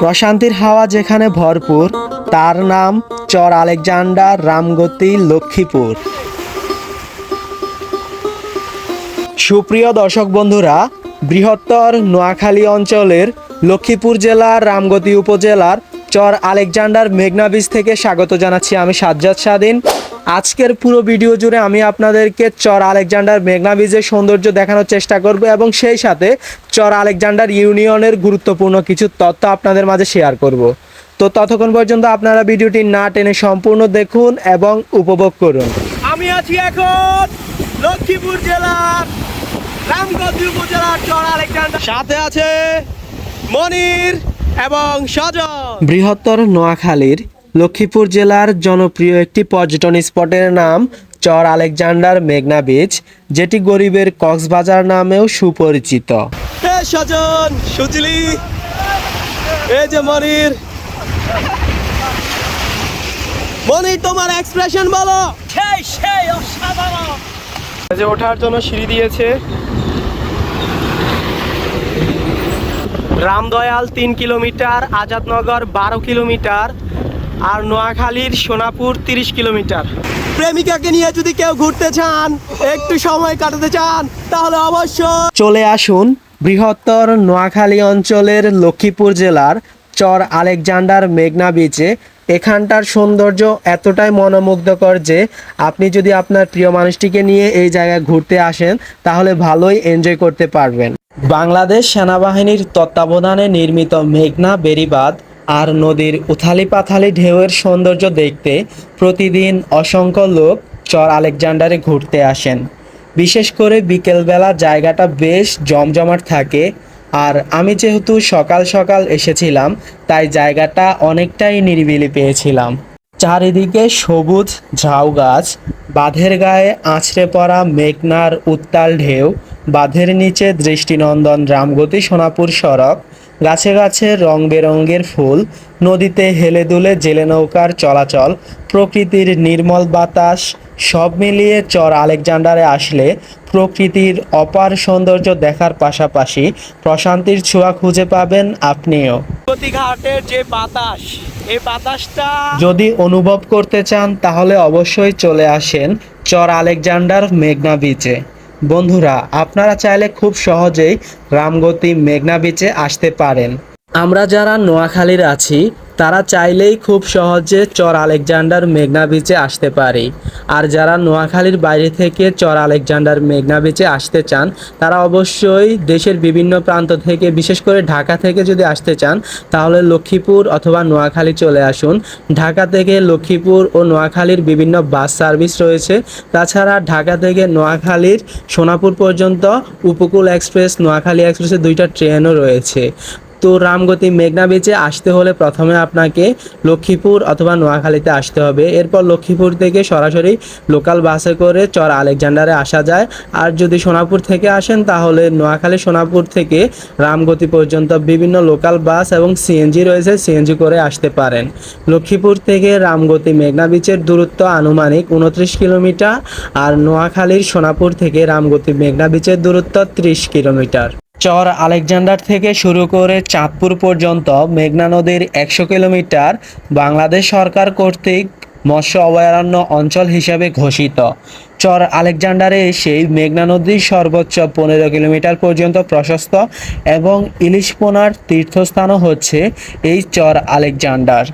প্রশান্তির হাওয়া যেখানে ভরপুর, তার নাম চর আলেকজান্ডার রামগতি লক্ষ্মীপুর। সুপ্রিয় দর্শক বন্ধুরা, বৃহত্তর নোয়াখালী অঞ্চলের লক্ষ্মীপুর জেলার রামগতি উপজেলার চর আলেকজান্ডার মেঘনা বীজ থেকে স্বাগত জানাচ্ছি আমি সাজ্জাদ স্বাধীন। আজকের পুরো ভিডিও জুড়ে আমি আপনাদেরকে চর আলেকজান্ডার মেঘনা বীজের সৌন্দর্য দেখানোর চেষ্টা করব এবং সেই সাথে চর আলেকজান্ডার ইউনিয়নের গুরুত্বপূর্ণ কিছু তথ্য আপনাদের মাঝে শেয়ার করব। তো ততক্ষণ পর্যন্ত আপনারা ভিডিওটি না টেনে সম্পূর্ণ দেখুন এবং উপভোগ করুন। আমি আছি এখন লক্ষ্মীপুর জেলার সাথে আছে মনির এবং সজন বৃহত্তর নোয়াখালীর লক্ষ্মীপুর জেলার জনপ্রিয় একটি পর্যটন স্পটের নাম চর আলেকজান্ডার মেঘনা বিচ যেটি গরিবের কক্সবাজার নামেও সুপরিচিত। হে সজন সুজলি এই যে মনির। মনির তোমার এক্সপ্রেশন বলো। সেই সেই অসাধারণ। যে ওঠার জন্য সিঁড়ি দিয়েছে। রামদয়াল তিন কিলোমিটার আজাদনগর বারো কিলোমিটার আর নোয়াখালীর সোনাপুর তিরিশ কিলোমিটার। প্রেমিকাকে নিয়ে যদি কেউ ঘুরতে চান একটু সময় কাটাতে চান তাহলে অবশ্যই চলে আসুন বৃহত্তর নোয়াখালী অঞ্চলের লক্ষ্মীপুর জেলার চর আলেকজান্ডার মেঘনা বিচে এখানটার সৌন্দর্য এতটাই মনোমুগ্ধকর যে আপনি যদি আপনার প্রিয় মানুষটিকে নিয়ে এই জায়গায় ঘুরতে আসেন তাহলে ভালোই এনজয় করতে পারবেন। বাংলাদেশ সেনাবাহিনীর তত্ত্বাবধানে নির্মিত মেঘনা বেড়িবাঁধ আর নদীর উথালি পাথালি ঢেউয়ের সৌন্দর্য দেখতে প্রতিদিন অসংখ্য লোক চর আলেকজান্ডারে ঘুরতে আসেন। বিশেষ করে বিকেলবেলা জায়গাটা বেশ জমজমাট থাকে। আর আমি যেহেতু সকাল সকাল এসেছিলাম, তাই জায়গাটা অনেকটাই নিরিবিলি পেয়েছিলাম। চারিদিকে সবুজ ঝাউ গাছ, বাঁধের গায়ে আছড়ে পড়া মেঘনার উত্তাল ঢেউ, বাঁধের নিচে দৃষ্টিনন্দন রামগতি সোনাপুর সড়ক গাছে গাছে রং বেরঙের ফুল নদীতে হেলে দুলে জেলে নৌকার চলাচল প্রকৃতির নির্মল বাতাস সব মিলিয়ে চর আলেকজান্ডারে আসলে প্রকৃতির অপার সৌন্দর্য দেখার পাশাপাশি প্রশান্তির ছোঁয়া খুঁজে পাবেন আপনিও। ঘাটের যে বাতাস এই বাতাসটা যদি অনুভব করতে চান তাহলে অবশ্যই চলে আসেন চর আলেকজান্ডার মেঘনা বিচে বন্ধুরা আপনারা চাইলে খুব সহজেই রামগতি মেঘনা বিচে আসতে পারেন। আমরা যারা নোয়াখালীর আছি তারা চাইলেই খুব সহজে চর আলেকজান্ডার মেঘনা বিচে আসতে পারে। আর যারা নোয়াখালীর বাইরে থেকে চর আলেকজান্ডার মেঘনা বিচে আসতে চান, তারা অবশ্যই দেশের বিভিন্ন প্রান্ত থেকে, বিশেষ করে ঢাকা থেকে যদি আসতে চান, তাহলে লক্ষ্মীপুর অথবা নোয়াখালী চলে আসুন। ঢাকা থেকে লক্ষ্মীপুর ও নোয়াখালীর বিভিন্ন বাস সার্ভিস রয়েছে। তাছাড়া ঢাকা থেকে নোয়াখালীর সোনাপুর পর্যন্ত উপকূল এক্সপ্রেস, নোয়াখালী এক্সপ্রেসের দুইটা ট্রেনও রয়েছে। তো রামগতি মেঘনা বিচে আসতে হলে প্রথমে আপনাকে লক্ষ্মীপুর অথবা নোয়াখালীতে আসতে হবে। এরপর লক্ষ্মীপুর থেকে সরাসরি লোকাল বাসে করে চর আলেকজান্ডারে আসা যায়। আর যদি সোনাপুর থেকে আসেন, তাহলে নোয়াখালী সোনাপুর থেকে রামগতি পর্যন্ত বিভিন্ন লোকাল বাস এবং সিএনজি রয়েছে সিএনজি করে আসতে পারেন। লক্ষ্মীপুর থেকে রামগতি মেঘনা বিচের দূরত্ব আনুমানিক উনত্রিশ কিলোমিটার। আর নোয়াখালীর সোনাপুর থেকে রামগতি মেঘনা বিচের দূরত্ব ত্রিশ কিলোমিটার। চর আলেকজান্ডার থেকে শুরু করে চাঁদপুর পর্যন্ত মেঘনা নদীর একশো কিলোমিটার বাংলাদেশ সরকার কর্তৃক মৎস্য অভয়ারণ্য অঞ্চল হিসেবে ঘোষিত। চর আলেকজান্ডারে এসে মেঘনা নদীর সর্বোচ্চ পনেরো কিলোমিটার পর্যন্ত প্রশস্ত এবং ইলিশ পোনার তীর্থস্থানও হচ্ছে এই চর আলেকজান্ডার।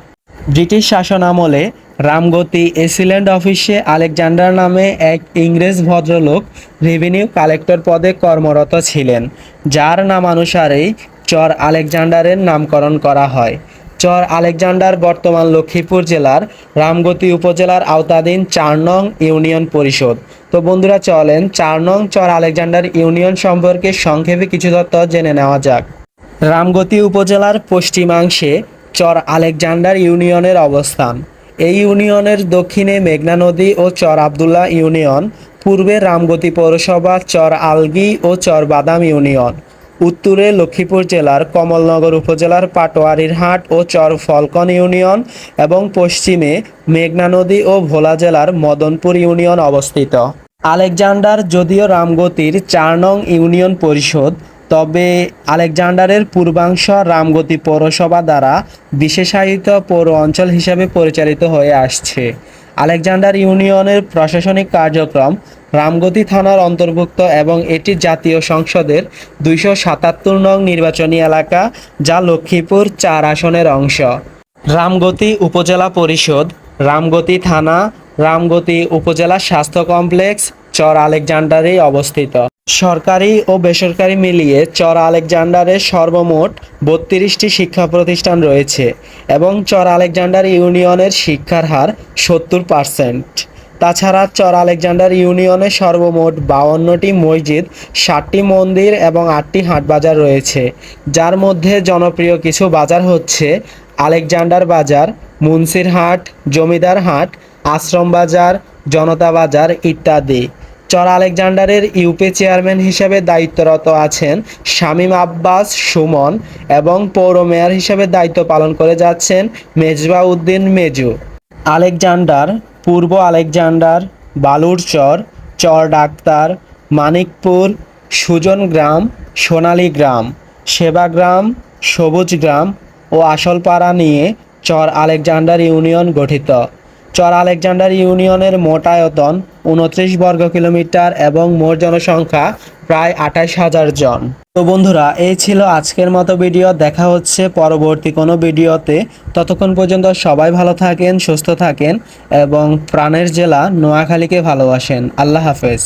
ব্রিটিশ শাসন আমলে রামগতি এসিল্যান্ড অফিসে আলেকজান্ডার নামে এক ইংরেজ ভদ্রলোক রেভিনিউ কালেক্টর পদে কর্মরত ছিলেন, যার নামানুসারেই চর আলেকজান্ডারের নামকরণ করা হয়। চর আলেকজান্ডার বর্তমান লক্ষ্মীপুর জেলার রামগতি উপজেলার আওতাধীন চার নং ইউনিয়ন পরিষদ। তো বন্ধুরা, চলেন চার নং চর আলেকজান্ডার ইউনিয়ন সম্পর্কে সংক্ষেপে কিছু তথ্য জেনে নেওয়া যাক। রামগতি উপজেলার পশ্চিমাংশে চর আলেকজান্ডার ইউনিয়নের অবস্থান। এই ইউনিয়নের দক্ষিণে মেঘনা নদী ও চর আবদুল্লাহ ইউনিয়ন, পূর্বে রামগতি পৌরসভা, চর আলগি ও চর বাদাম ইউনিয়ন। উত্তরে লক্ষ্মীপুর জেলার কমলনগর উপজেলার পাটোয়ারির হাট ও চর ফলকন ইউনিয়ন এবং পশ্চিমে মেঘনা নদী ও ভোলা জেলার মদনপুর ইউনিয়ন অবস্থিত। আলেকজান্ডার যদিও রামগতির চার নং ইউনিয়ন পরিষদ তবে আলেকজান্ডারের পূর্বাংশ রামগতি পৌরসভা দ্বারা বিশেষায়িত পৌর অঞ্চল হিসাবে পরিচালিত হয়ে আসছে। আলেকজান্ডার ইউনিয়নের প্রশাসনিক কার্যক্রম রামগতি থানার অন্তর্ভুক্ত এবং এটি জাতীয় সংসদের দুইশো সাতাত্তর নং নির্বাচনী এলাকা, যা লক্ষ্মীপুর চার আসনের অংশ। রামগতি উপজেলা পরিষদ, রামগতি থানা, রামগতি উপজেলা স্বাস্থ্য কমপ্লেক্স, চর আলেকজান্ডারেই অবস্থিত। সরকারি ও বেসরকারি মিলিয়ে চর আলেকজান্ডারে সর্বমোট বত্রিশটি শিক্ষা প্রতিষ্ঠান রয়েছে এবং চর আলেকজান্ডার ইউনিয়নের শিক্ষার হার সত্তর পার্সেন্ট। তাছাড়া চর আলেকজান্ডার ইউনিয়নে সর্বমোট বাউন্নটি মসজিদ, ষাটটি মন্দির এবং আটটি হাটবাজার রয়েছে, যার মধ্যে জনপ্রিয় কিছু বাজার হচ্ছে আলেকজান্ডার বাজার, মুন্সির হাট, জমিদার হাট, আশ্রম বাজার, জনতা বাজার ইত্যাদি। চর আলেকজান্ডারের ইউপি চেয়ারম্যান হিসেবে দায়িত্বরত আছেন শামীম আব্বাস সুমন এবং পৌর মেয়র হিসেবে দায়িত্ব পালন করে যাচ্ছেন মেজবা উদ্দিন মেজু। আলেকজান্ডার, পূর্ব আলেকজান্ডার বালুরচর চর ডাক্তার, মানিকপুর, সুজন গ্রাম, সোনালী গ্রাম সেবাগ্রাম সবুজ গ্রাম ও আসলপাড়া নিয়ে চর আলেকজান্ডার ইউনিয়ন গঠিত। চর আলেকজান্ডার ইউনিয়নের মোট আয়তন উনত্রিশ বর্গ কিলোমিটার এবং মোট জনসংখ্যা প্রায় আঠাশ হাজার জন। তো বন্ধুরা, এই ছিল আজকের মতো ভিডিও। দেখা হচ্ছে পরবর্তী কোনো ভিডিওতে। ততক্ষণ পর্যন্ত সবাই ভালো থাকেন, সুস্থ থাকেন এবং প্রাণের জেলা নোয়াখালীকে ভালোবাসেন। আল্লাহ হাফেজ।